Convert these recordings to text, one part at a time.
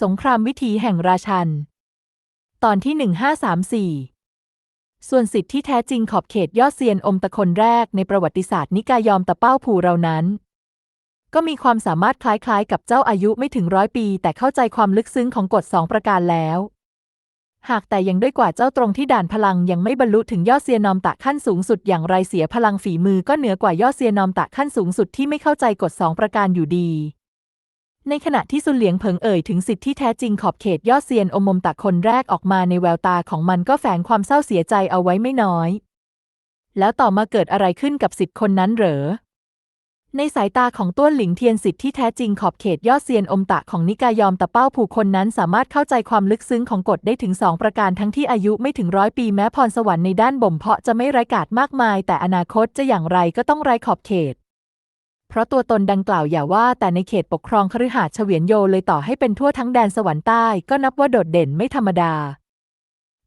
สงครามวิถีแห่งราชัน ตอนที่ 1534 ส่วนสิทธิที่แท้จริงขอบเขตยอดเซียนอมตะคนแรกในประวัติศาสตร์นิกายยอมตะเป้าผูเรานั้น ก็มีความสามารถคล้ายๆ กับเจ้าอายุไม่ถึงร้อยปี แต่เข้าใจความลึกซึ้งของกฎสองประการแล้ว หากแต่ยังด้วยกว่าเจ้าตรงที่ด่านพลังยังไม่บรรลุถึงยอดเซียนอมตะขั้นสูงสุดอย่างไรเสียพลังฝีมือก็เหนือกว่ายอดเซียนอมตะขั้นสูงสุดที่ไม่เข้าใจกฎสองประการอยู่ดี ในขณะที่ซุนเหลียงเผิงเอ่ยถึงสิทธิที่แท้จริงขอบเขตยอดเซียนอมมมตะคนแรกออกมาในแววตาของมันก็แฝงความเศร้าเสียใจเอาไว้ไม่น้อย แล้วต่อมาเกิดอะไรขึ้นกับสิทธิคนนั้นเหรอ ในสายตาของต้วนหลิงเทียนสิทธิที่แท้จริงขอบเขตยอดเซียนอมตะของนิกายยอมตะเป้าผู้คนนั้นสามารถเข้าใจความลึกซึ้งของกฎได้ถึงสองประการทั้งที่อายุไม่ถึงร้อยปีแม้พรสวรรค์ในด้านบ่มเพาะจะไม่ไร้กาจมากมาย แต่อนาคตจะอย่างไรก็ต้องไร้ขอบเขต เพราะตัวตนดังกล่าวอย่าว่าแต่ในเขตปกครองคฤหาสน์เฉวียนโยเลยต่อให้เป็นทั่วทั้งแดนสวรรค์ใต้ก็นับว่าโดดเด่นไม่ธรรมดา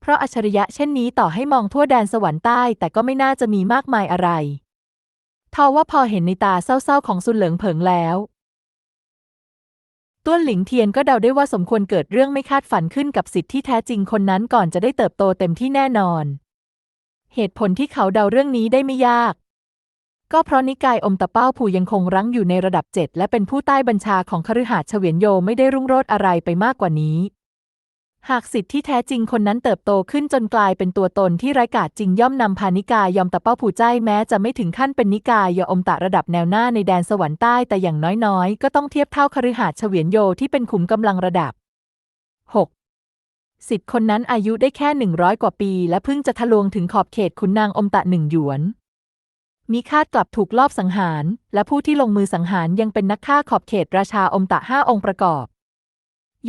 เพราะอัจฉริยะเช่นนี้ต่อให้มองทั่วแดนสวรรค์ใต้แต่ก็ไม่น่าจะมีมากมายอะไรทว่าพอเห็นในตาเศร้าๆของซุนเหลิงเผิงแล้วต้วนหลิงเทียนก็เดาได้ว่าสมควรเกิดเรื่องไม่คาดฝันขึ้นกับสิทธิ์ที่แท้จริงคนนั้นก่อนจะได้เติบโตเต็มที่แน่นอน เหตุผลที่เขาเดาเรื่องนี้ได้ไม่ยาก ก็เพราะนิกายอมตะเป้าผู้ยังคงรั้งอยู่ในระดับเจ็ดและเป็นผู้ใต้บัญชาของคฤหาสน์เฉวียนโยไม่ได้รุ่งโรจน์อะไรไปมากกว่านี้ หากสิทธิ์ที่แท้จริงคนนั้นเติบโตขึ้นจนกลายเป็นตัวตนที่ไร้กาจจริงย่อมนำพานิกายยอมตะเป้าผู้ใจแม้จะไม่ถึงขั้นเป็นนิกายยอมตะระดับแนวหน้าในแดนสวรรค์ใต้แต่อย่างน้อยๆ ก็ต้องเทียบเท่าคฤหาสน์เฉวียนโยที่เป็นขุมกำลังระดับ 6. สิทธิ์คนนั้นอายุได้แค่หนึ่งร้อยกว่าปี และเพิ่งจะทะลวงถึงขอบเขตขุนนางอมตะหนึ่งหยวน มีคาดกลับถูกลอบสังหาร และผู้ที่ลงมือสังหารยังเป็นนักฆ่าขอบเขตราชาอมตะห้าองค์ประกอบ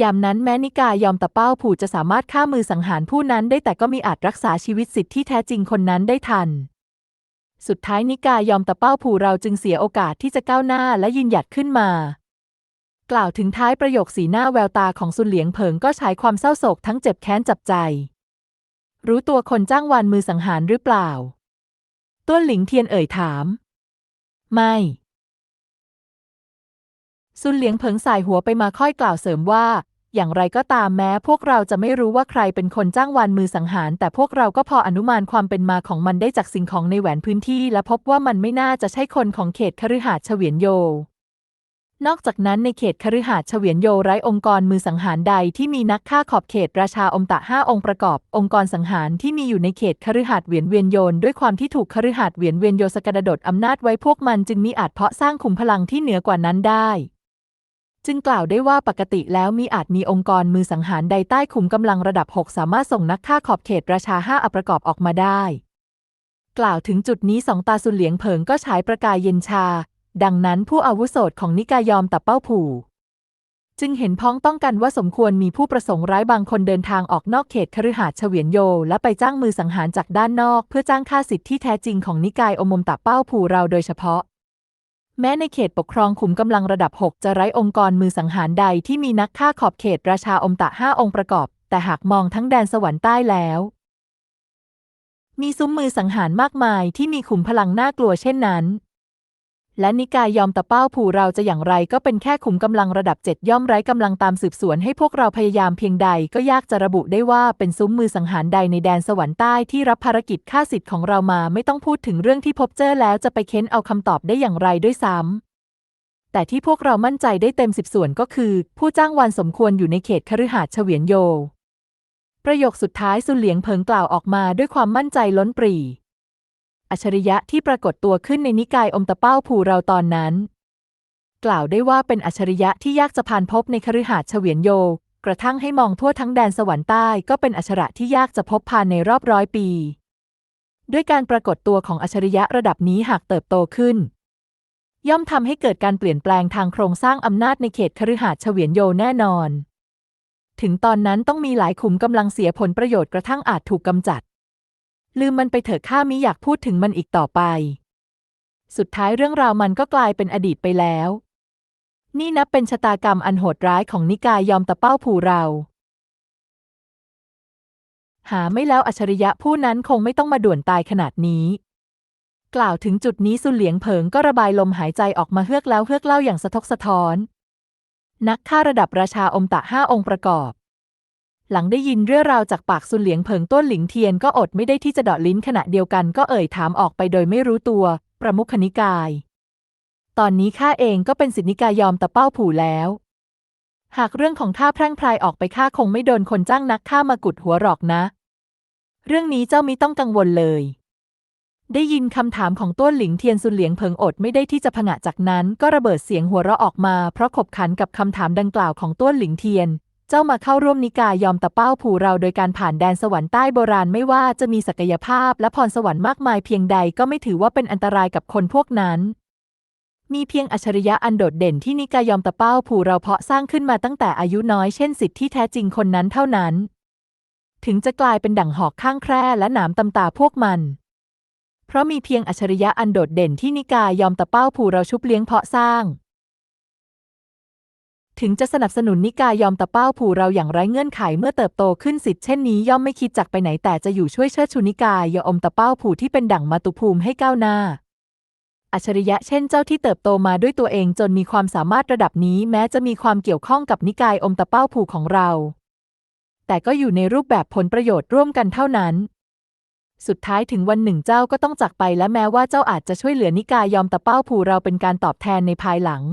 ยามนั้นแม้นิกายอมตะเป้าผู่จะสามารถฆ่ามือสังหารผู้นั้นได้แต่ก็มีอาจรักษาชีวิตสิทธิ์ที่แท้จริงคนนั้นได้ทัน สุดท้ายนิกายยอมตะเป้าผู่เราจึงเสียโอกาสที่จะก้าวหน้าและยืนหยัดขึ้นมา กล่าวถึงท้ายประโยคสีหน้าแววตาของซุนเหลียงเผิงก็ฉายความเศร้าโศกทั้งเจ็บแค้นจับใจ รู้ตัวคนจ้างวานมือสังหารหรือเปล่า ต้วนหลิงเทียนเอ่ยถาม ไม่ ซุนเหลียงเผิงสายหัวไปมาค่อยกล่าวเสริมว่า อย่างไรก็ตามแม้พวกเราจะไม่รู้ว่าใครเป็นคนจ้างวานมือสังหาร แต่พวกเราก็พออนุมานความเป็นมาของมันได้จากสิ่งของในแหวนพื้นที่ และพบว่ามันไม่น่าจะใช่คนของเขตคฤหาสน์เฉวียนโย นอกจากนั้นในเขตคฤหาสน์เฉวียนโยไร้องค์กรมือสังหารใดที่มีนักฆ่าขอบเขตราชาอมตะห้าองค์ประกอบ องค์กรสังหารที่มีอยู่ในเขตคฤหาสน์เหวียนเวียนโยนด้วยความที่ถูกคฤหาสน์เหวียนเวียนโยสกระดดอำนาจไว้พวกมันจึงมีอาจเพาะสร้างขุมพลังที่เหนือกว่านั้นได้ จึงกล่าวได้ว่าปกติแล้วมีอาจมีองค์กรมือสังหารใดใต้ขุมกำลังระดับ 6 สามารถส่งนักฆ่าขอบเขตราชาห้าอประกอบออกมาได้กล่าวถึงจุดนี้สองตาสุนเหลียงเผิงก็ฉายประกายเย็นชา ดังนั้นผู้อาวุโสของนิกายยอมตับเป้าผู่ จึงเห็นพ้องต้องกันว่าสมควรมีผู้ประสงค์ร้ายบางคนเดินทางออกนอกเขตคฤหาสน์เฉวียนโย และไปจ้างมือสังหารจากด้านนอก เพื่อจ้างค่าสิทธิ์ที่แท้จริงของนิกายอมมตับเป้าผู่เราโดยเฉพาะ แม้ในเขตปกครองขุมกำลังระดับ 6 จะไร้องค์กรมือสังหารใดที่มีนักฆ่าขอบเขตราชาอมตะห้าองค์ประกอบ แต่หากมองทั้งแดนสวรรค์ใต้แล้วมีซุ้มมือสังหารมากมายที่มีขุมพลังน่ากลัวเช่นนั้น และนิกายยอมตะเป้าผู่เราจะอย่างไรก็เป็นแค่ขุมกำลังระดับเจ็ดย่อมไร้กำลังตามสืบสวนให้พวกเราพยายามเพียงใดก็ยากจะระบุได้ว่าเป็นซุ้มมือสังหารใดในแดนสวรรค์ใต้ที่รับภารกิจฆ่าสิทธิ์ของเรามาไม่ต้องพูดถึงเรื่องที่พบเจอแล้วจะไปเค้นเอาคำตอบได้อย่างไรด้วยซ้ำแต่ที่พวกเรามั่นใจได้เต็มสิบส่วนก็คือ ผู้จ้างวานสมควรอยู่ในเขตคฤหาสน์เฉวียนโย ประโยคสุดท้ายสุนเหลียงเผิงกล่าวออกมาด้วยความมั่นใจล้นปรี อัจฉริยะที่ปรากฏตัวขึ้นในนิกายอมตะเป้าผู่เราตอนนั้น กล่าวได้ว่าเป็นอัจฉริยะที่ยากจะผ่านพบในคฤหาสน์เฉวียนโย กระทั่งให้มองทั่วทั้งแดนสวรรค์ใต้ก็เป็นอัจฉระที่ยากจะพบผ่านในรอบร้อยปี ด้วยการปรากฏตัวของอัจฉริยะระดับนี้หากเติบโตขึ้น ย่อมทำให้เกิดการเปลี่ยนแปลงทางโครงสร้างอำนาจในเขตคฤหาสน์เฉวียนโยแน่นอน ถึงตอนนั้นต้องมีหลายขุมกำลังเสียผลประโยชน์กระทั่งอาจถูกกำจัด ลืมมันไปเถอะข้ามิอยากพูดถึงมันอีกต่อไป สุดท้ายเรื่องราวมันก็กลายเป็นอดีตไปแล้ว นี่นับเป็นชะตากรรมอันโหดร้ายของนิกายยอมตะเป้าผู่เรา หาไม่แล้วอัจฉริยะผู้นั้นคงไม่ต้องมาด่วนตายขนาดนี้ กล่าวถึงจุดนี้สุนเหลียงเผิงก็ระบายลมหายใจออกมาเฮือกแล้วเฮือกเล่าอย่างสะทกสะท้อน นักฆ่าระดับราชาอมตะห้าองค์ประกอบ หลังได้ยินเรื่องราวจากปากซุนเหลียงเผิงต้นหลิงเทียนก็อดไม่ได้ที่จะเดาะลิ้นขณะเดียวกันก็เอ่ยถามออกไปโดยไม่รู้ตัว ประมุขนิกาย ตอนนี้ข้าเองก็เป็นสิทธินิกายยอมตะเป้าผู่แล้ว หากเรื่องของข้าแพร่งพรายออกไปข้าคงไม่โดนคนจ้างนักฆ่ามากุดหัวหรอกนะ เรื่องนี้เจ้ามิต้องกังวลเลย ได้ยินคำถามของต้วนหลิงเทียนซุนเหลียงเพิงอดไม่ได้ที่จะผงะจากนั้น ก็ระเบิดเสียงหัวเราะออกมาเพราะขบขันกับคำถามดังกล่าวของต้วนหลิงเทียน เจ้ามาเข้าร่วมนิกายยอมตะเป้าผูเราโดยการผ่านแดนสวรรค์ใต้โบราณไม่ว่าจะมีศักยภาพและพรสวรรค์มากมายเพียงใดก็ไม่ถือว่าเป็นอันตรายกับคนพวกนั้น มีเพียงอัจฉริยะอันโดดเด่นที่นิกายยอมตะเป้าผูเราเพาะสร้างขึ้นมาตั้งแต่อายุน้อยเช่นสิทธิ์ที่แท้จริงคนนั้นเท่านั้น ถึงจะกลายเป็นดั่งหอกข้างแคร่และหนามตำตาพวกมันเพราะมีเพียงอัจฉริยะอันโดดเด่นที่นิกายยอมตะเป้าผูเราชุบเลี้ยงเพาะสร้าง ถึงจะสนับสนุนนิกายยอมตะเป้าผู่เราอย่างไร้เงื่อนไขเมื่อเติบโตขึ้นสิทธิ์เช่นนี้ย่อมไม่คิดจากไปไหนแต่จะอยู่ช่วยเชิดชูนิกายยอมตะเป้าผู่ที่เป็นดั่งมาตุภูมิให้ก้าวหน้า อัจฉริยะเช่นเจ้าที่เติบโตมาด้วยตัวเองจนมีความสามารถระดับนี้แม้จะมีความเกี่ยวข้องกับนิกายอมตะเป้าผู่ของเรา แต่ก็อยู่ในรูปแบบผลประโยชน์ร่วมกันเท่านั้นสุดท้ายถึงวันหนึ่งเจ้าก็ต้องจากไปและแม้ว่าเจ้าอาจจะช่วยเหลือนิกายยอมตะเป้าผู่เราเป็นการตอบแทนในภายหลัง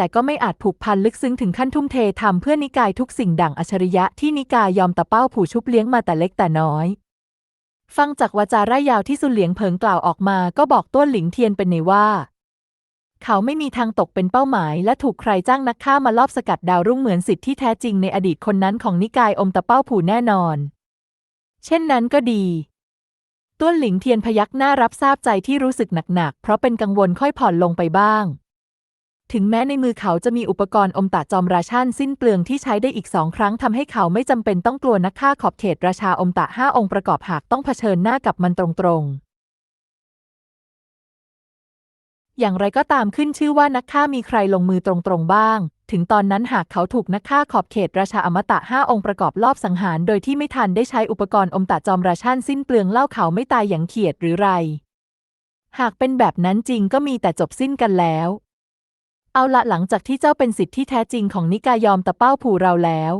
แต่ก็ไม่อาจผูกพันลึกซึ้งถึงขั้นทุ่มเททำเพื่อนิกายทุกสิ่งดั่งอัจฉริยะที่นิกายยอมตะเป้าผู่ชุบเลี้ยงมาแต่เล็กแต่น้อย ฟังจากวาจาร่ายยาวที่ซุนเหลียงเผิงกล่าวออกมาก็บอกต้วนหลิงเทียนเป็นในว่า เขาไม่มีทางตกเป็นเป้าหมาย และถูกใครจ้างนักฆ่ามาลอบสกัดดาวรุ่งเหมือนสิทธิ์ที่แท้จริงในอดีตคนนั้นของนิกายอมตะเป้าผู่แน่นอน เช่นนั้นก็ดีต้วนหลิงเทียนพยักหน้ารับทราบใจที่รู้สึกหนักๆ เพราะเป็นกังวลค่อยผ่อนลงไปบ้าง ถึงแม้ในมือเขาจะมีอุปกรณ์อมตะจอมราชันสิ้นเปลืองที่ใช้ได้อีกสองครั้งทำให้เขาไม่จำเป็นต้องกลัวนักฆ่าขอบเขตราชาอมตะห้าองค์ประกอบหากต้องเผชิญหน้ากับมันตรงๆอย่างไรก็ตามขึ้นชื่อว่านักฆ่ามีใครลงมือตรงๆบ้าง ถึงตอนนั้นหากเขาถูกนักฆ่าขอบเขตราชาอมตะห้าองค์ประกอบลอบสังหาร โดยที่ไม่ทันได้ใช้อุปกรณ์อมตะจอมราชันสิ้นเปลืองเล่าเขาไม่ตายอย่างเขียดหรือไร หากเป็นแบบนั้นจริงก็มีแต่จบสิ้นกันแล้ว เอาละหลังจากที่เจ้าเป็นสิทธิ์ที่แท้จริงของนิกายยอมตะเป้าผู่เราแล้ว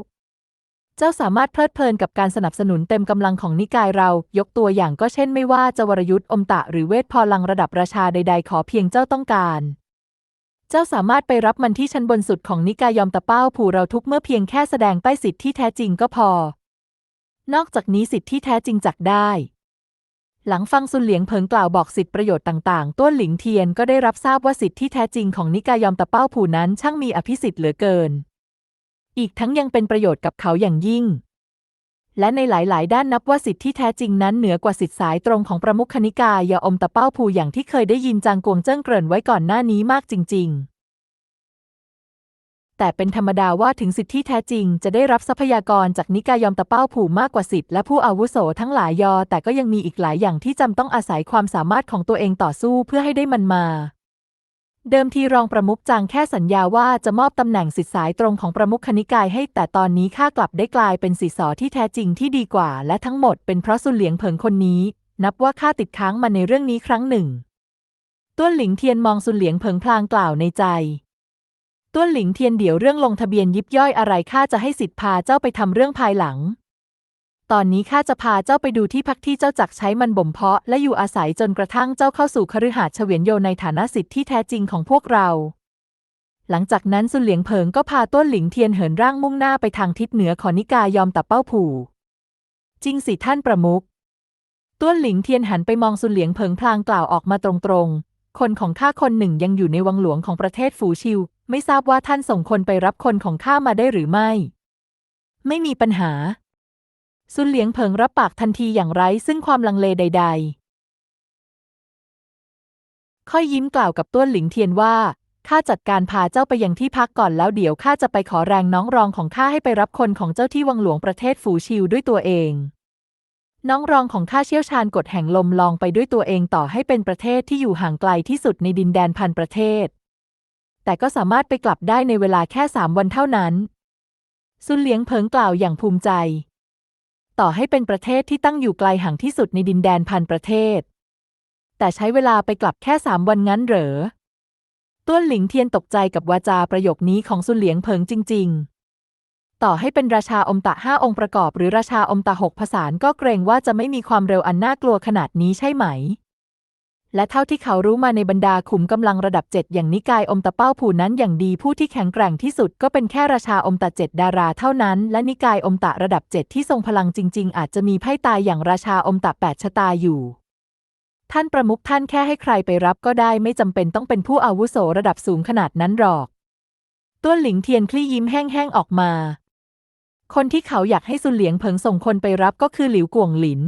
เจ้าสามารถเพลิดเพลินกับการสนับสนุนเต็มกำลังของนิกายเรา ยกตัวอย่างก็เช่นไม่ว่าจะวรยุทธ์อมตะหรือเวทพลังระดับราชาใด ๆ ขอเพียงเจ้าต้องการ เจ้าสามารถไปรับมันที่ชั้นบนสุดของนิกายยอมตะเป้าผู่เราทุกเมื่อเพียงแค่แสดงใต้สิทธิ์ที่แท้จริงก็พอ นอกจากนี้สิทธิ์ที่แท้จริงจักได้ หลังฟังซุนเหลียงเผิงกล่าวบอกสิทธิประโยชน์ต่างๆ ต้วนหลิงเทียนก็ได้รับทราบว่าสิทธิที่แท้จริงของนิกายอมตะเป้าผู่นั้นช่างมีอภิสิทธิ์เหลือเกิน อีกทั้งยังเป็นประโยชน์กับเขาอย่างยิ่ง และในหลายๆ ด้านนับว่าสิทธิที่แท้จริงนั้นเหนือกว่าสิทธิสายตรงของประมุขนิกายยอมตะเป้าผู่อย่างที่เคยได้ยินจางกวงเจิ้งเกริ่นไว้ก่อนหน้านี้มากจริง ๆ แต่เป็นธรรมดาว่าถึงสิทธิที่แท้จริง จะได้รับทรัพยากรจากนิกายยอมตะเป้าผู่มากกว่าสิทธิและผู้อาวุโสทั้งหลายยอ แต่ก็ยังมีอีกหลายอย่างที่จำต้องอาศัยความสามารถของตัวเองต่อสู้เพื่อให้ได้มันมาเดิมทีรองประมุขจางแค่สัญญาว่าจะมอบตำแหน่งสิทธิสายตรงของประมุขนิกายให้ แต่ตอนนี้ข้ากลับได้กลายเป็นสิทธิสอที่แท้จริงที่ดีกว่า และทั้งหมดเป็นเพราะซุนเหลียงเผิงคนนี้ นับว่าข้าติดค้างมาในเรื่องนี้ครั้งหนึ่ง ต้วนหลิงเทียนมองซุนเหลียงเผิงพลางกล่าวในใจ ต้วนหลิงเทียนเดี๋ยวเรื่องลงทะเบียนยิบย่อยอะไรข้าจะให้สิทธิ์พาเจ้าไปทำเรื่องภายหลัง ตอนนี้ข้าจะพาเจ้าไปดูที่พักที่เจ้าจักใช้มันบ่มเพาะและอยู่อาศัยจนกระทั่งเจ้าเข้าสู่คฤหาสน์เฉวียนโยในฐานะสิทธิ์ที่แท้จริงของพวกเรา หลังจากนั้นซุนเหลียงเผิงก็พาต้วนหลิงเทียนเหินร่างมุ่งหน้าไปทางทิศเหนือขอนิกายยอมตับเป้าผู่จริงสิท่านประมุขต้วนหลิงเทียนหันไปมองซุนเหลียงเผิงพลางกล่าวออกมาตรงๆ คนของข้าคนหนึ่งยังอยู่ในวังหลวงของประเทศฝูชิว ไม่ทราบว่าท่านส่งคนไปรับคนของข้ามาได้หรือไม่ ไม่มีปัญหา ซุนเหลียงเผิงรับปากทันทีอย่างไร้ซึ่งความลังเลใด ๆ ค่อยยิ้มกล่าวกับต้วนหลิงเทียนว่าข้าจัดการพาเจ้าไปยังที่พักก่อนแล้วเดี๋ยวข้าจะไปขอแรงน้องรองของข้าให้ไปรับคนของเจ้าที่วังหลวงประเทศฝูชิวด้วยตัวเอง น้องรองของข้าเชี่ยวชาญกฎแห่งลมลองไปด้วยตัวเองต่อให้เป็นประเทศที่อยู่ห่างไกลที่สุดในดินแดนพันประเทศ แต่ก็สามารถไปกลับได้ในเวลาแค่สามวันเท่านั้น ซุนเหลียงเผิงกล่าวอย่างภูมิใจ ต่อให้เป็นประเทศที่ตั้งอยู่ไกลห่างที่สุดในดินแดนพันประเทศ แต่ใช้เวลาไปกลับแค่สามวันงั้นเหรอ ต้วนหลิงเทียนตกใจกับวาจาประโยคนี้ของซุนเหลียงเผิงจริง ๆ ต่อให้เป็นราชาอมตะห้าองค์ประกอบ หรือราชาอมตะหกผสานก็เกรงว่าจะไม่มีความเร็วอันน่ากลัวขนาดนี้ใช่ไหม และเท่าที่เขารู้มาในบรรดาขุมกำลังระดับเจ็ดอย่างนิกายอมตะเป้าผู้นั้นอย่างดีผู้ที่แข็งแกร่งที่สุดก็เป็นแค่ราชาอมตะเจ็ดดาราเท่านั้น และนิกายอมตะระดับเจ็ดที่ทรงพลังจริง ๆ อาจจะมีไพ่ตายอย่างราชาอมตะแปดชะตาอยู่ ท่านประมุขท่านแค่ให้ใครไปรับก็ได้ไม่จำเป็นต้องเป็นผู้อาวุโสระดับสูงขนาดนั้นหรอกต้วนหลิงเทียนคลี่ยิ้มแห้งๆออกมา คนที่เขาอยากให้ซุนเหลียงเผิงส่งคนไปรับก็คือหลิวกวงหลิน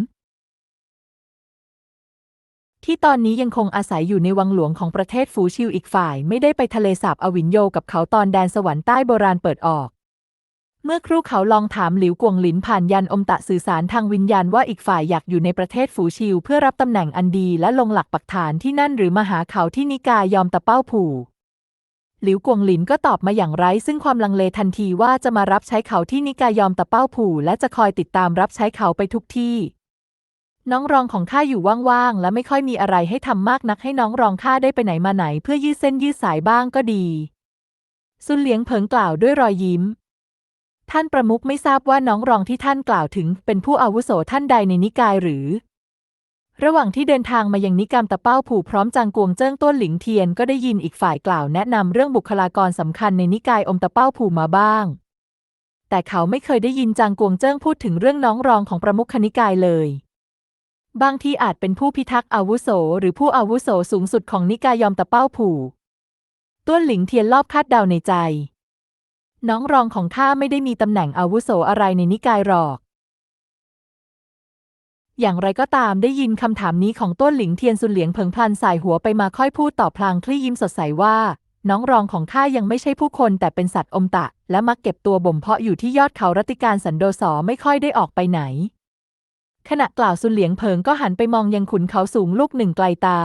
ที่ตอนนี้ยังคงอาศัยอยู่ในวังหลวงของประเทศฟูชิวอีกฝ่ายไม่ได้ไปทะเลสาบอวินโยกับเขาตอนแดนสวรรค์ใต้โบราณเปิดออก เมื่อครู่เขาลองถามหลิวกวงหลินผ่านยันอมตะสื่อสารทางวิญญาณว่าอีกฝ่ายอยากอยู่ในประเทศฟูชิวเพื่อรับตำแหน่งอันดีและลงหลักปักฐานที่นั่นหรือมาหาเขาที่นิกายยอมตะเป้าผู่หลิวกวงหลินก็ตอบมาอย่างไร้ซึ่งความลังเลทันทีว่าจะมารับใช้เขาที่นิกายยอมตะเป้าผู่และจะคอยติดตามรับใช้เขาไปทุกที่ น้องรองของข้าอยู่ว่างๆ และไม่ค่อยมีอะไรให้ทำมากนักให้น้องรองข้าได้ไปไหนมาไหนเพื่อยืดเส้นยืดสายบ้างก็ดี ซุนเหลียงเผิงกล่าวด้วยรอยยิ้ม ท่านประมุขไม่ทราบว่าน้องรองที่ท่านกล่าวถึง เป็นผู้อาวุโสท่านใดในนิกายหรือ ระหว่างที่เดินทางมายังนิกามตะเป้าผู่พร้อมจางกวงเจิ้งต้นหลิงเทียนก็ได้ยินอีกฝ่ายกล่าวแนะนำเรื่องบุคลากรสำคัญในนิกายอมตะเป้าผู่มาบ้าง แต่เขาไม่เคยได้ยินจางกวงเจิ้งพูดถึงเรื่องน้องรองของประมุขนิกายเลย บางทีอาจเป็นผู้พิทักษ์อาวุโส หรือผู้อาวุโสสูงสุดของนิกายยอมตะเป้าผู่ต้วนหลิงเทียนรอบคาดเดาในใจ น้องรองของข้าไม่ได้มีตำแหน่งอาวุโสอะไรในนิกายหรอก อย่างไรก็ตามได้ยินคำถามนี้ของต้นหลิงเทียนสุนเหลียงเพิงพลันสายหัวไปมาค่อยพูดต่อพลางคลี่ยิ้มสดใสว่า น้องรองของข้ายังไม่ใช่ผู้คนแต่เป็นสัตว์อมตะ และมักเก็บตัวบ่มเพาะอยู่ที่ยอดเขารัติการสันโดษอไม่ค่อยได้ออกไปไหน ขณะกล่าวซุนเหลียงเพิงก็หันไปมองยังขุนเขาสูงลูกหนึ่งไกลตา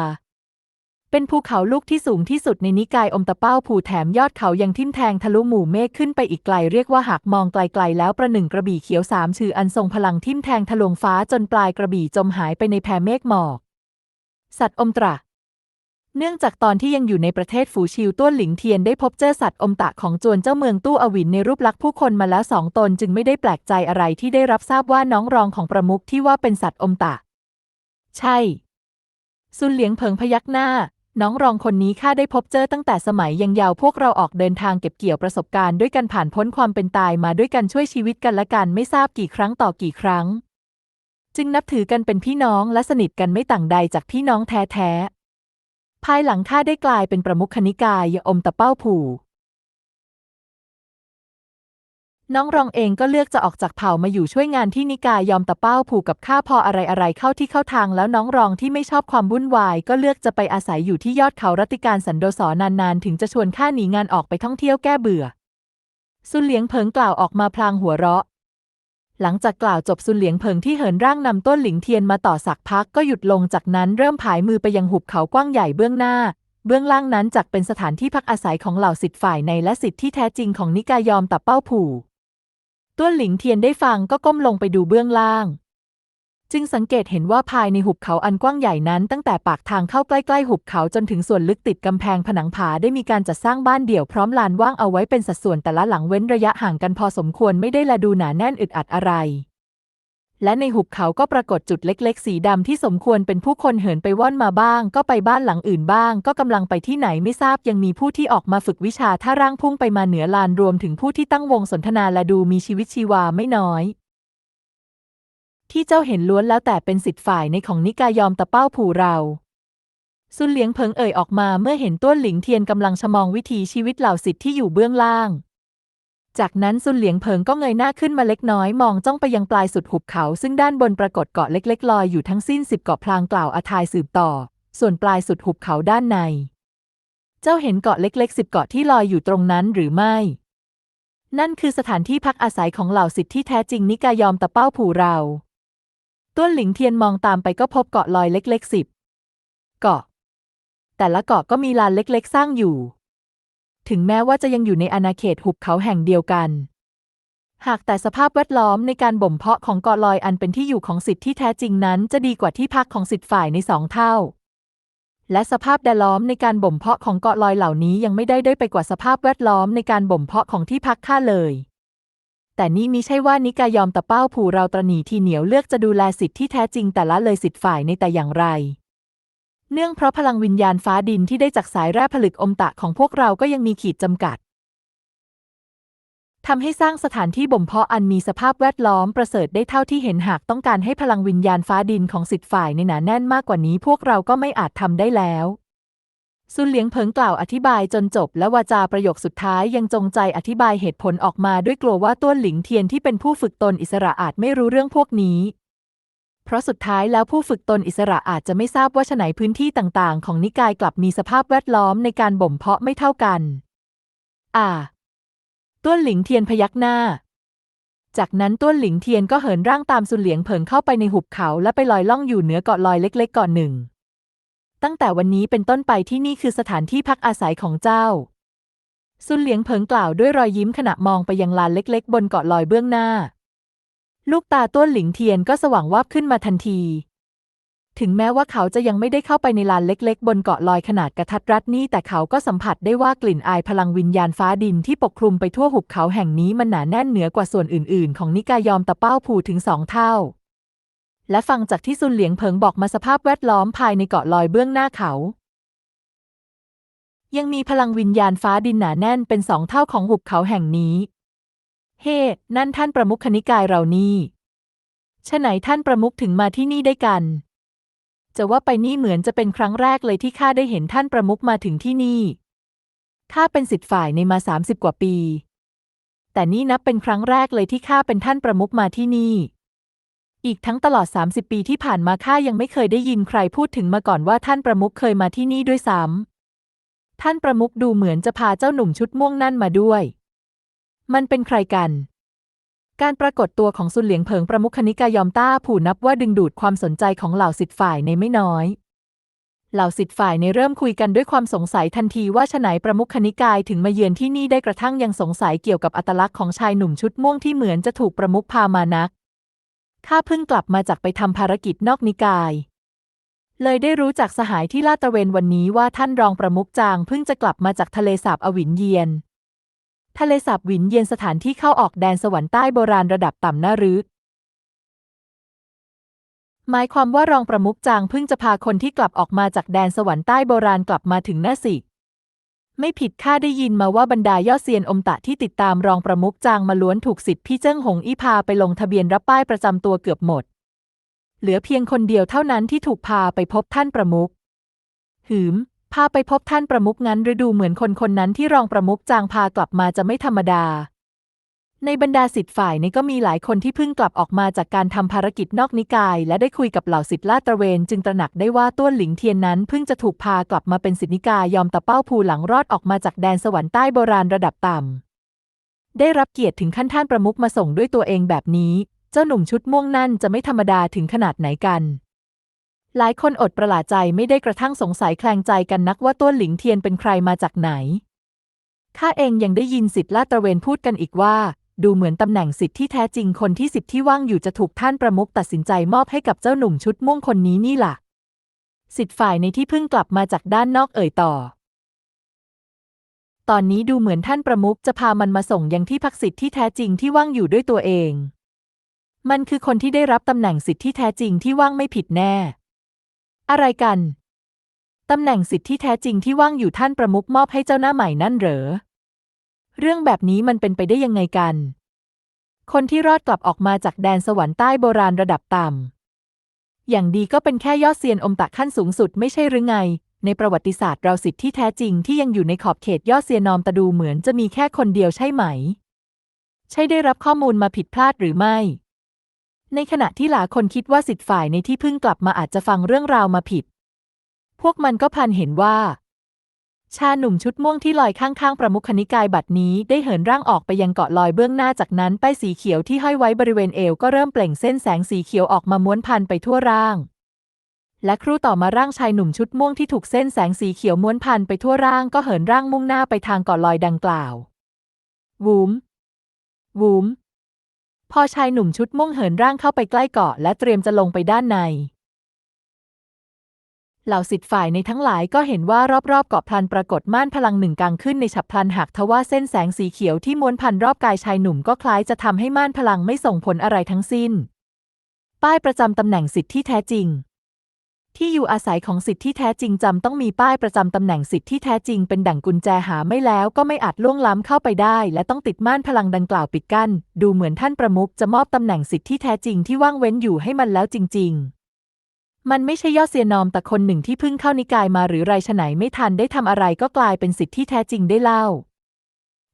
เป็นภูเขาลูกที่สูงที่สุดในนิกายอมตะเป้าผูแถมยอดเขายังทิ่มแทงทะลุหมู่เมฆขึ้นไปอีกไกลเรียกว่าหากมองไกลๆแล้วประหนึ่งกระบี่เขียวสามชื่ออันทรงพลังทิ่มแทงทะลวงฟ้าจนปลายกระบี่จมหายไปในแผ่เมฆหมอก สัตว์อมตระ เนื่องจากตอนที่ยังอยู่ในประเทศฝูชิวต้วนหลิงเทียนได้พบเจอสัตว์อมตะของจวนเจ้าเมืองตู้อวินในรูปลักษณ์ผู้คนมาแล้วสองตนจึงไม่ได้แปลกใจอะไรที่ได้รับทราบว่าน้องรองของประมุขที่ว่าเป็นสัตว์อมตะ ใช่ซุนเหลียงเพิงพยักหน้า น้องรองคนนี้ข้าได้พบเจอตั้งแต่สมัยยังเยาวพวกเราออกเดินทางเก็บเกี่ยวประสบการณ์ด้วยกันผ่านพ้นความเป็นตายมาด้วยกันช่วยชีวิตกันและกันไม่ทราบกี่ครั้งต่อกี่ครั้ง จึงนับถือกันเป็นพี่น้องและสนิทกันไม่ต่างใดจากพี่น้องแท้ๆ ภายหลังข้าได้กลายเป็นประมุขคณิกายอมตะเป้าผู่น้องรองเองก็เลือกจะออกจากเผ่ามาอยู่ช่วยงานที่นิกายยอมตะเป้าผูกกับข้าพออะไรอะไรเข้าที่เข้าทางแล้วน้องรองที่ไม่ชอบความวุ่นวาย ก็เลือกจะไปอาศัยอยู่ที่ยอดเขารัติการสันโดษนานๆ ถึงจะชวนข้าหนีงานออกไปท่องเที่ยวแก้เบื่อซุนเหลียงเพิงกล่าวออกมาพลางหัวเราะ หลังจากกล่าวจบซุนเหลียงเพิงที่เหินร่างนำต้นหลิงเทียนมาต่อสักพักก็หยุดลงจากนั้นเริ่มผายมือไปยังหุบเขากว้างใหญ่เบื้องหน้า เบื้องล่างนั้นจักเป็นสถานที่พักอาศัยของเหล่าสิทธิ์ฝ่ายในและสิทธิ์ที่แท้จริงของนิกายยอมตับเป้าผู่ต้วนหลิงเทียนได้ฟังก็ก้มลงไปดูเบื้องล่าง จึงสังเกตเห็นว่าภายในหุบเขาอันกว้างใหญ่นั้น ตั้งแต่ปากทางเข้าใกล้ๆหุบเขาจนถึงส่วนลึกติดกำแพงผนังผาได้มีการจัดสร้างบ้านเดี่ยวพร้อมลานว่างเอาไว้เป็นสัดส่วนแต่ละหลังเว้นระยะห่างกันพอสมควรไม่ได้ละดูหนาแน่นอึดอัดอะไร และในหุบเขาก็ปรากฏจุดเล็กๆ สีดำที่สมควรเป็นผู้คนเหินไปว่อนมาบ้าง ก็ไปบ้านหลังอื่นบ้าง ก็กำลังไปที่ไหนไม่ทราบยังมีผู้ที่ออกมาฝึกวิชาท่าร่างพุ่งไปมาเหนือลานรวมถึงผู้ที่ตั้งวงสนทนาและดูมีชีวิตชีวาไม่น้อย ที่เจ้าเห็นล้วนแล้วแต่เป็นสิทธิ์ฝ่ายในของนิกายยอมตะเป้าผู่เราซุนเหลียงเพิงเอ่ยออกมาเมื่อเห็นต้วนหลิงเทียนกำลังชะมองวิถีชีวิตเหล่าสิทธิ์ที่อยู่เบื้องล่าง จากนั้นซุนเหลียงเพิงก็เงยหน้าขึ้นมาเล็กน้อยมองจ้องไปยังปลายสุดหุบเขาซึ่งด้านบนปรากฏเกาะเล็กๆลอยอยู่ทั้งสิ้นสิบเกาะพลางกล่าวอาทายสืบต่อ ส่วนปลายสุดหุบเขาด้านใน เจ้าเห็นเกาะเล็กๆสิบเกาะที่ลอยอยู่ตรงนั้นหรือไม่ นั่นคือสถานที่พักอาศัยของเหล่าสิทธิ์ที่แท้จริงนิกายยอมตะเป้าผู่เรา ต้วนหลิงเทียนมองตามไปก็พบเกาะลอยเล็กๆสิบเกาะ แต่ละเกาะก็มีลานเล็กๆ สร้างอยู่ ถึงแม้ว่าจะยังอยู่ในอาณาเขตหุบเขาแห่งเดียวกัน หากแต่สภาพแวดล้อมในการบ่มเพาะของเกาะลอยอันเป็นที่อยู่ของสิทธิ์ที่แท้จริงนั้น จะดีกว่าที่พักของสิทธิ์ฝ่ายในสองเท่า และสภาพแวดล้อมในการบ่มเพาะของเกาะลอยเหล่านี้ยังไม่ได้ด้อยไปกว่าสภาพแวดล้อมในการบ่มเพาะของที่พักข้าเลย แต่นี่มิใช่ว่านิกายอมตะเป้าผูเราตระหนีทีเหนียวเลือกจะดูแลสิทธิที่แท้จริงแต่ละเลยสิทธิฝ่ายในแต่อย่างไร เนื่องเพราะพลังวิญญาณฟ้าดินที่ได้จากสายแร่ผลึกอมตะของพวกเราก็ยังมีขีดจำกัดทำให้สร้างสถานที่บ่มเพาะอันมีสภาพแวดล้อมประเสริฐได้เท่าที่เห็นหากต้องการให้พลังวิญญาณฟ้าดินของสิทธิฝ่ายในหนาแน่นมากกว่านี้พวกเราก็ไม่อาจทำได้แล้ว ซุนเหลียงเพิงกล่าวอธิบายจนจบ และวาจาประโยคสุดท้ายยังจงใจอธิบายเหตุผลออกมาด้วยกลัวว่าต้วนหลิงเทียนที่เป็นผู้ฝึกตนอิสระอาจไม่รู้เรื่องพวกนี้ เพราะสุดท้ายแล้วผู้ฝึกตนอิสระอาจจะไม่ทราบว่าฉไหนพื้นที่ต่างๆ ของนิกายกลับมีสภาพแวดล้อมในการบ่มเพาะไม่เท่ากัน อ่า ต้วนหลิงเทียนพยักหน้า จากนั้นต้วนหลิงเทียนก็เหินร่างตามซุนเหลียงเผิงเข้าไปในหุบเขาและไปลอยล่องอยู่เหนือเกาะลอยเล็กๆเกาะหนึ่ง ตั้งแต่วันนี้เป็นต้นไปที่นี่คือสถานที่พักอาศัยของเจ้า ซุนเหลียงเผิงกล่าวด้วยรอยยิ้มขณะมองไปยังลานเล็ก ๆ บนเกาะลอยเบื้องหน้า ลูกตาต้วนหลิงเทียนก็สว่างวาบขึ้นมาทันที ถึงแม้ว่าเขาจะยังไม่ได้เข้าไปในลานเล็ก ๆ บนเกาะลอยขนาดกระทัดรัดนี่แต่เขาก็สัมผัสได้ว่ากลิ่นอายพลังวิญญาณฟ้าดินที่ปกคลุมไปทั่วหุบเขาแห่งนี้มันหนาแน่นเหนือกว่าส่วนอื่น ๆ ของนิกายยอมตะเป้าผูถึงสองเท่า และฟังจากที่ซุนเหลียงเพิงบอกมาสภาพแวดล้อมภายในเกาะลอยเบื้องหน้าเขา ยังมีพลังวิญญาณฟ้าดินหนาแน่นเป็นสองเท่าของหุบเขาแห่งนี้ เฮ้นั่นท่านประมุขคณิกายเรานี่ฉะไหนท่านประมุขถึงมาที่นี่ได้กัน จะว่าไปนี่เหมือนจะเป็นครั้งแรกเลยที่ข้าได้เห็นท่านประมุขมาถึงที่นี่ข้าเป็นสิทธิ์ฝ่ายในมาสามสิบกว่าปี แต่นี่นับเป็นครั้งแรกเลยที่ข้าเป็นท่านประมุขมาที่นี่ อีกทั้งตลอด 30 ปีที่ผ่านมาข้ายังไม่เคยได้ยินใครพูดถึงมาก่อนว่าท่านประมุขเคยมาที่นี่ด้วยซ้ำท่านประมุขดูเหมือนจะพาเจ้าหนุ่มชุดม่วงนั่นมาด้วย มันเป็นใครกัน การปรากฏตัวของซุนเหลียงเผิงประมุขคณิกายอมต้าผู้นับว่าดึงดูดความสนใจของเหล่าสิทธิ์ฝ่ายในไม่น้อยเหล่าสิทธิ์ฝ่ายในเริ่มคุยกันด้วยความสงสัยทันทีว่าฉไหนประมุขคณิกายถึงมาเยือนที่นี่ได้กระทั่งยังสงสัยเกี่ยวกับอัตลักษณ์ของชายหนุ่มชุดม่วงที่เหมือนจะถูกประมุขพามานัก ข้าเพิ่งกลับมาจากไปทำภารกิจนอกนิกาย เลยได้รู้จากสหายที่ลาดตระเวนวันนี้ว่าท่านรองประมุขจางเพิ่งจะกลับมาจากทะเลสาบอวินเยียน ทะเลสาบวินเยียนสถานที่เข้าออกแดนสวรรค์ใต้โบราณระดับต่ำน่ารึกหมายความว่ารองประมุขจางเพิ่งจะพาคนที่กลับออกมาจากแดนสวรรค์ใต้โบราณกลับมาถึงน่าสิก ไม่ผิดข้าได้ยินมาว่าบรรดายอดเซียนอมตะที่ติดตามรองประมุขจางมาล้วนถูกสิทธิ์พี่เจิ้งหงอี้พาไปลงทะเบียนรับป้ายประจำตัวเกือบหมด เหลือเพียงคนเดียวเท่านั้นที่ถูกพาไปพบท่านประมุขหืม พาไปพบท่านประมุขงั้นหรือดูเหมือนคนคนนั้นที่รองประมุขจางพากลับมาจะไม่ธรรมดา ในบรรดาสิทธิ์ฝ่ายนี้ก็มีหลายคนที่เพิ่งกลับออกมาจากการทำภารกิจนอกนิกาย และได้คุยกับเหล่าสิทธิ์ลาดตระเวน จึงตระหนักได้ว่าต้วนหลิงเทียนนั้นเพิ่งจะถูกพากลับมาเป็นสิทธินิกายยอมตะเป้าภูหลังรอดออกมาจากแดนสวรรค์ใต้โบราณระดับต่ำได้รับเกียรติถึงขั้นท่านประมุขมาส่งด้วยตัวเองแบบนี้ เจ้าหนุ่มชุดม่วงนั่นจะไม่ธรรมดาถึงขนาดไหนกันหลายคนอดประหลาดใจไม่ได้กระทั่งสงสัยแคลงใจกันนักว่าต้วนหลิงเทียนเป็นใครมาจากไหน ข้าเองยังได้ยินสิทธิ์ลาดตระเวนพูดกันอีกว่า ดูเหมือนตำแหน่งสิทธิ์ที่แท้จริงคนที่สิทธิ์ที่ว่างอยู่จะถูกท่านประมุขตัดสินใจมอบให้กับเจ้าหนุ่มชุดม่วงคนนี้นี่ล่ะ สิทธิ์ฝ่ายในที่เพิ่งกลับมาจากด้านนอกเอ่ยต่อ ตอนนี้ดูเหมือนท่านประมุขจะพามันมาส่งยังที่พักสิทธิ์ที่แท้จริงที่ว่างอยู่ด้วยตัวเอง มันคือคนที่ได้รับตำแหน่งสิทธิ์ที่แท้จริงที่ว่างไม่ผิดแน่ อะไรกัน ตำแหน่งสิทธิ์ที่แท้จริงที่ว่างอยู่ท่านประมุขมอบให้เจ้าหน้าใหม่นั่นเหรอ เรื่องแบบนี้มันเป็นไปได้ยังไงกัน คนที่รอดกลับออกมาจากแดนสวรรค์ใต้โบราณระดับต่ำ อย่างดีก็เป็นแค่ยอดเซียนอมตะขั้นสูงสุดไม่ใช่หรือไง ในประวัติศาสตร์เราสิทธิ์ที่แท้จริงที่ยังอยู่ในขอบเขตยอดเซียนนอมตะดูเหมือนจะมีแค่คนเดียวใช่ไหม ใช่ได้รับข้อมูลมาผิดพลาดหรือไม่ ในขณะที่หลายคนคิดว่าสิทธิ์ฝ่ายในที่พิ่งกลับมาอาจจะฟังเรื่องราวมาผิด พวกมันก็พันเห็นว่า ชาหนุ่มชุดม่วงที่ลอยข้างๆ ประมุขคณิกายบัดนี้ได้เหินร่างออกไปยังเกาะลอยเบื้องหน้าจากนั้นป้ายสีเขียวที่ห้อยไว้บริเวณเอวก็เริ่มเปล่งเส้นแสงสีเขียวออกมาม้วนพันไปทั่วร่าง และครู่ต่อมาร่างชายหนุ่มชุดม่วงที่ถูกเส้นแสงสีเขียวม้วนพันไปทั่วร่างก็เหินร่างมุ่งหน้าไปทางเกาะลอยดังกล่าววูมวูมพอชายหนุ่มชุดม่วงเหินร่างเข้าไปใกล้เกาะและเตรียมจะลงไปด้านใน เหล่าสิทธิ์ฝ่ายในทั้งหลายก็เห็นว่ารอบๆเกาะพลันปรากฏม่านพลังหนึ่งกลางขึ้นในฉับพลันหากทว่าเส้นแสงสีเขียวที่ม้วนพันรอบกายชายหนุ่มก็คล้ายจะทำให้ม่านพลังไม่ส่งผลอะไรทั้งสิ้น ป้ายประจำตำแหน่งสิทธิ์ที่แท้จริง ที่อยู่อาศัยของสิทธิ์ที่แท้จริงจำต้องมีป้ายประจำตำแหน่งสิทธิ์ที่แท้จริงเป็นดั่งกุญแจหาไม่แล้วก็ไม่อาจล่วงล้ำเข้าไปได้ และต้องติดม่านพลังดังกล่าวปิดกั้น ดูเหมือนท่านประมุขจะมอบตำแหน่งสิทธิ์ที่แท้จริงที่ว่างเว้นอยู่ให้มันแล้วจริง ๆ มันไม่ใช่ยอดเซียนอมแต่คนหนึ่งที่เพิ่งเข้านิกายมาหรือไรฉไหนไม่ทันได้ทำอะไรก็กลายเป็นสิทธิ์ที่แท้จริงได้เล่า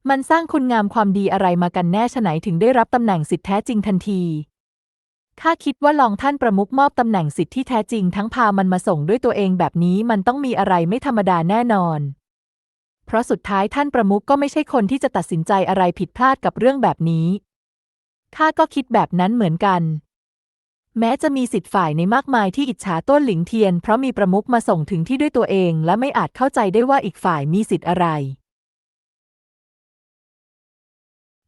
มันสร้างคุณงามความดีอะไรมากันแน่ฉไหนถึงได้รับตำแหน่งสิทธิ์แท้จริงทันทีข้าคิดว่าลองท่านประมุขมอบตำแหน่งสิทธิ์ที่แท้จริงทั้งพามันมาส่งด้วยตัวเองแบบนี้มันต้องมีอะไรไม่ธรรมดาแน่นอน เพราะสุดท้ายท่านประมุขก็ไม่ใช่คนที่จะตัดสินใจอะไรผิดพลาดกับเรื่องแบบนี้ข้าก็คิดแบบนั้นเหมือนกัน แม้จะมีสิทธิ์ฝ่ายในมากมายที่อิจฉาต้นหลิงเทียน เพราะมีประมุขมาส่งถึงที่ด้วยตัวเอง และไม่อาจเข้าใจได้ว่าอีกฝ่ายมีสิทธิ์อะไร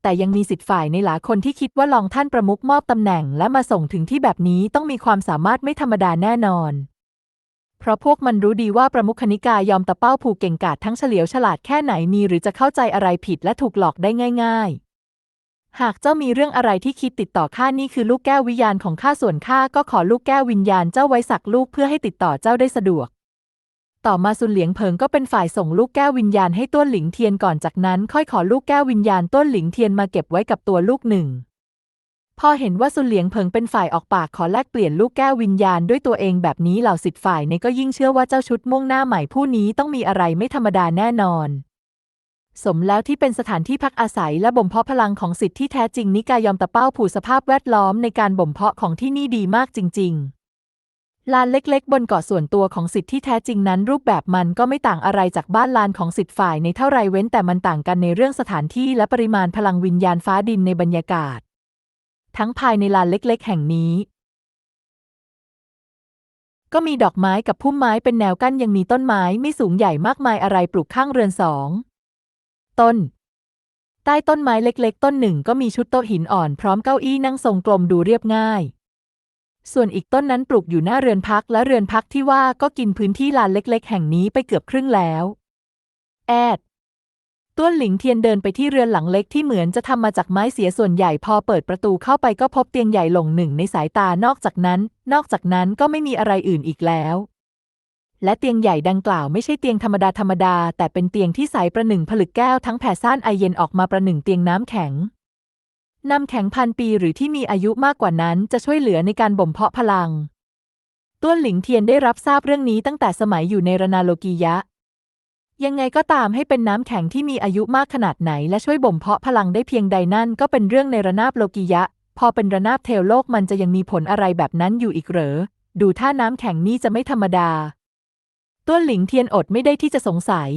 แต่ยังมีสิทธิ์ฝ่ายในหลายคนที่คิดว่าลองท่านประมุขมอบตำแหน่ง และมาส่งถึงที่แบบนี้ต้องมีความสามารถไม่ธรรมดาแน่นอน เพราะพวกมันรู้ดีว่าประมุขคณิกายอมตะเป้าผูกเก่งกาจทั้งเฉลียวฉลาดแค่ไหนมีหรือจะเข้าใจอะไรผิดและถูกหลอกได้ง่าย ๆ หากเจ้ามีเรื่องอะไรที่คิดติดต่อข้านี่คือลูกแก้ววิญญาณของข้าส่วนข้าก็ขอลูกแก้ววิญญาณเจ้าไว้สักลูกเพื่อให้ติดต่อเจ้าได้สะดวก ต่อมาซุนเหลียงเพิงก็เป็นฝ่ายส่งลูกแก้ววิญญาณให้ต้วนหลิงเทียนก่อนจากนั้น ค่อยขอลูกแก้ววิญญาณต้วนหลิงเทียนมาเก็บไว้กับตัวลูกหนึ่ง พอเห็นว่าซุนเหลียงเพิงเป็นฝ่ายออกปากขอแลกเปลี่ยนลูกแก้ววิญญาณด้วยตัวเองแบบนี้เหล่าสิทธิ์ฝ่ายในก็ยิ่งเชื่อว่าเจ้าชุดม่วงหน้าใหม่ผู้นี้ต้องมีอะไรไม่ธรรมดาแน่นอน สมแล้วที่เป็นสถานที่พักอาศัยและบ่มเพาะพลังของสิทธิ์ที่แท้จริงนิกายอมตะเป้าผูสภาพแวดล้อมในการบ่มเพาะของที่นี่ดีมากจริง ๆ ลานเล็กๆ บนเกาะส่วนตัวของสิทธิ์ที่แท้จริงนั้น รูปแบบมันก็ไม่ต่างอะไรจากบ้านลานของสิทธิ์ฝ่ายในเท่าไรเว้นแต่มันต่างกันในเรื่องสถานที่และปริมาณพลังวิญญาณฟ้าดินในบรรยากาศ ทั้งภายในลานเล็กๆ แห่งนี้ก็มีดอกไม้กับพุ่มไม้เป็นแนวกั้นยังมีต้นไม้ไม่สูงใหญ่มากมายอะไรปลูกข้างเรือนสอง ต้น ใต้ต้นไม้เล็กๆ ต้นหนึ่งก็มีชุดโต๊ะหินอ่อนพร้อมเก้าอี้นั่งทรงกลมดูเรียบง่าย ส่วนอีกต้นนั้นปลูกอยู่หน้าเรือนพักและเรือนพักที่ว่าก็กินพื้นที่ลานเล็ก ๆ แห่งนี้ไปเกือบครึ่งแล้ว แอดต้วนหลิงเทียนเดินไปที่เรือนหลังเล็กที่เหมือนจะทำมาจากไม้เสียส่วนใหญ่พอเปิดประตูเข้าไปก็พบเตียงใหญ่หลงหนึ่งในสายตานอกจากนั้น นอกจากนั้นก็ไม่มีอะไรอื่นอีกแล้ว และเตียงใหญ่ดังกล่าวไม่ใช่เตียงธรรมดาธรรมดา แต่เป็นเตียงที่ใสประหนึ่งผลึกแก้วทั้งแผ่ซ่านไอเย็นออกมาประหนึ่งเตียงน้ำแข็งน้ำแข็งพันปีหรือที่มีอายุมากกว่านั้นจะช่วยเหลือในการบ่มเพาะพลัง ต้วนหลิงเทียนได้รับทราบเรื่องนี้ตั้งแต่สมัยอยู่ในรนาโลกียะ ยังไงก็ตามให้เป็นน้ำแข็งที่มีอายุมากขนาดไหน และช่วยบ่มเพาะพลังได้เพียงใดนั่นก็เป็นเรื่องในระนาบโลกียะ พอเป็นระนาบเทวโลกมันจะยังมีผลอะไรแบบนั้นอยู่อีกเหรอ ดูท่าน้ำแข็งนี่จะไม่ธรรมดา ต้วนหลิงเทียนอดไม่ได้ที่จะสงสัย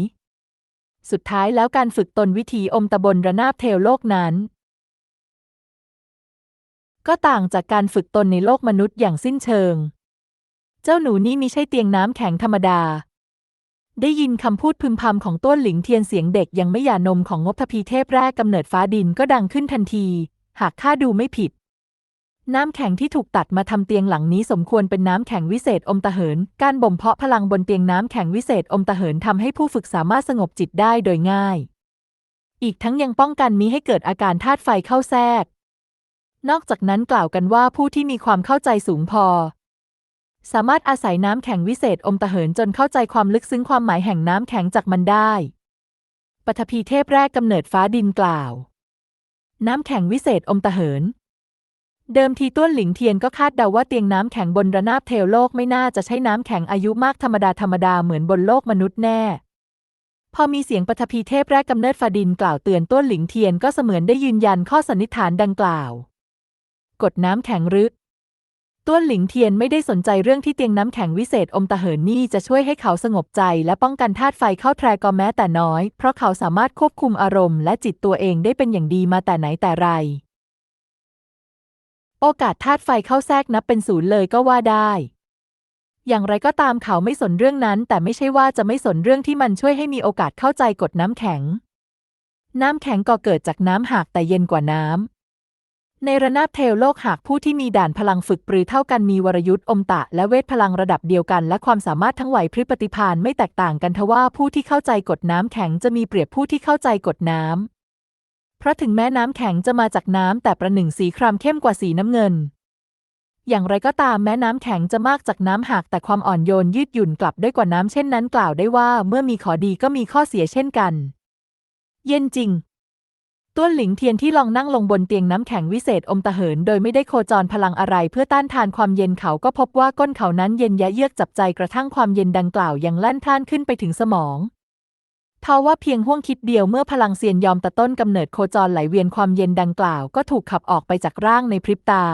สุดท้ายแล้วการฝึกตนวิธีอมตะบนระนาบเทวโลกนั้น ก็ต่างจากการฝึกตนในโลกมนุษย์อย่างสิ้นเชิง เจ้าหนูนี่มิใช่เตียงน้ำแข็งธรรมดา ได้ยินคำพูดพึมพำของต้นหลิงเทียนเสียงเด็กยังไม่หย่านมของงบทพีเทพแรกกำเนิดฟ้าดินก็ดังขึ้นทันที หากข้าดูไม่ผิด น้ำแข็งที่ถูกตัดมาทำเตียงหลังนี้สมควรเป็นน้ำแข็งวิเศษอมตะเหิน การบ่มเพาะพลังบนเตียงน้ำแข็งวิเศษอมตะเหินทำให้ผู้ฝึกสามารถสงบจิตได้โดยง่าย อีกทั้งยังป้องกันมิให้เกิดอาการธาตุไฟเข้าแทรก นอกจากนั้นกล่าวกันว่าผู้ที่มีความเข้าใจสูงพอ สามารถอาศัยน้ำแข็งวิเศษอมตะเหินจนเข้าใจความลึกซึ้งความหมายแห่งน้ำแข็งจากมันได้ปฐพีเทพแรกกำเนิดฟ้าดินกล่าว น้ำแข็งวิเศษอมตะเหิน เดิมทีต้วนหลิงเทียนก็คาดเดาว่าเตียงน้ำแข็งบนระนาบเทวโลกไม่น่าจะใช้น้ำแข็งอายุมากธรรมดาธรรมดาเหมือนบนโลกมนุษย์แน่ พอมีเสียงปฐพีเทพแรกกำเนิดฟาดินกล่าวเตือนต้วนหลิงเทียนก็เสมือนได้ยืนยันข้อสันนิษฐานดังกล่าว กดน้ำแข็งรึต้วนหลิงเทียนไม่ได้สนใจเรื่องที่เตียงน้ำแข็งวิเศษอมตะเหินนี่จะช่วยให้เขาสงบใจและป้องกันธาตุไฟเข้าแทรก็แม้แต่น้อย เพราะเขาสามารถควบคุมอารมณ์และจิตตัวเองได้เป็นอย่างดีมาแต่ไหนแต่ไร โอกาสธาตุไฟเข้าแทรกนับเป็นศูนย์เลยก็ว่าได้ อย่างไรก็ตามเขาไม่สนเรื่องนั้น แต่ไม่ใช่ว่าจะไม่สนเรื่องที่มันช่วยให้มีโอกาสเข้าใจกฎน้ำแข็ง น้ำแข็งก็เกิดจากน้ำหากแต่เย็นกว่าน้ำในระนาบเทลโลกหากผู้ที่มีด่านพลังฝึกปรือเท่ากันมีวรยุทธ์อมตะ และเวทพลังระดับเดียวกัน และความสามารถทั้งไหวพริบปฏิภาณไม่แตกต่างกันทว่าผู้ที่เข้าใจกฎน้ำแข็งจะมีเปรียบผู้ที่เข้าใจกฎน้ำ เพราะถึงแม้น้ำแข็งจะมาจากน้ำแต่ประหนึ่งสีครามเข้มกว่าสีน้ำเงิน อย่างไรก็ตามแม้น้ำแข็งจะมากจากน้ำหากแต่ความอ่อนโยนยืดหยุ่นกลับด้วยกว่าน้ำเช่นนั้นกล่าวได้ว่าเมื่อมีข้อดีก็มีข้อเสียเช่นกัน เย็นจริง ต้วนหลิงเทียนที่ลองนั่งลงบนเตียงน้ำแข็งวิเศษอมตะเหิน โดยไม่ได้โคจรพลังอะไรเพื่อต้านทานความเย็นเขาก็พบว่าก้นเขานั้นเย็นยะเยือกจับใจกระทั่งความเย็นดังกล่าวยังแล่นพล่านขึ้นไปถึงสมอง ทว่าเพียงห่วงคิดเดียวเมื่อพลังเซียนยอมตะต้นกำเนิดโคจรไหลเวียนความเย็นดังกล่าวก็ถูกขับออกไปจากร่างในพริบตา